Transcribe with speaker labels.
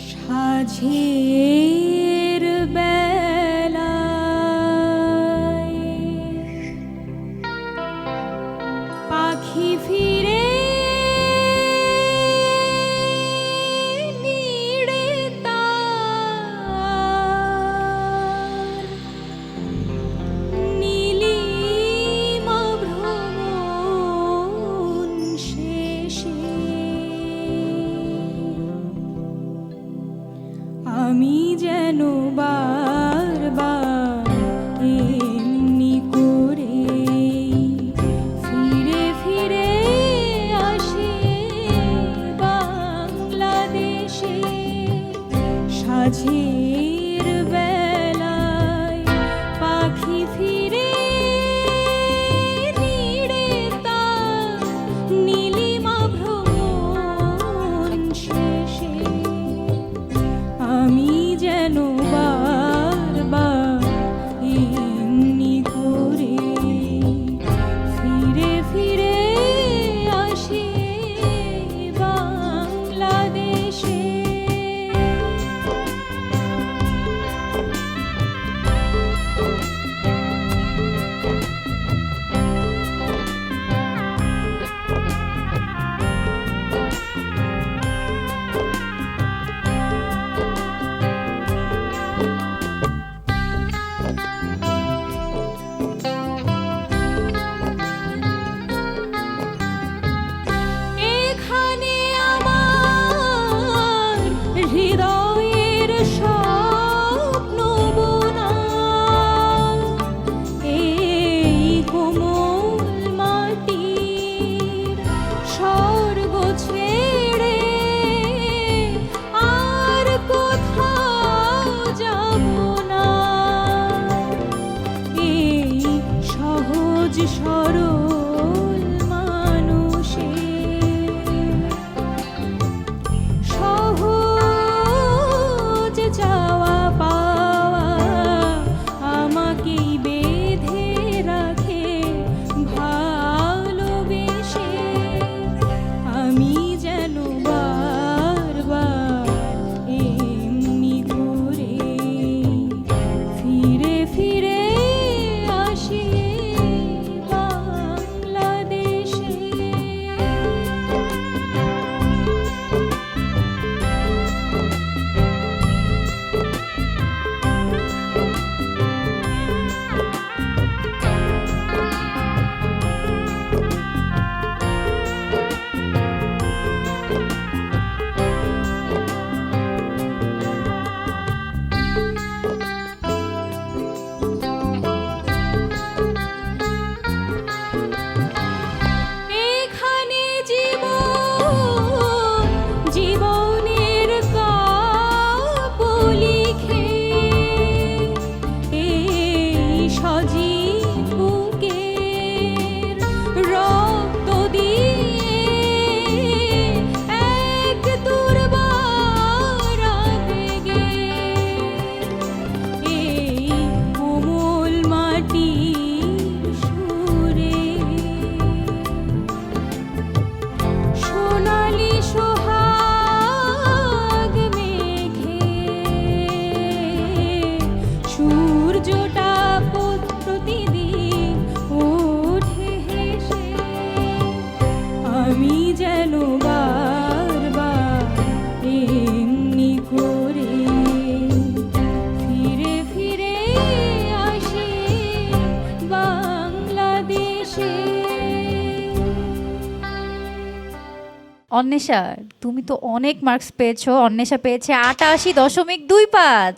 Speaker 1: সাঝে কেন বারবার এমনি করে ফিরে ফিরে আসে বাংলাদেশে সাজিয়ে ফিরে ফিরে সহজ সরল
Speaker 2: অন্বেষা তুমি তো অনেক মার্কস পেয়েছ অন্বেষা পেয়েছে আটাশি দশমিক দুই পাঁচ।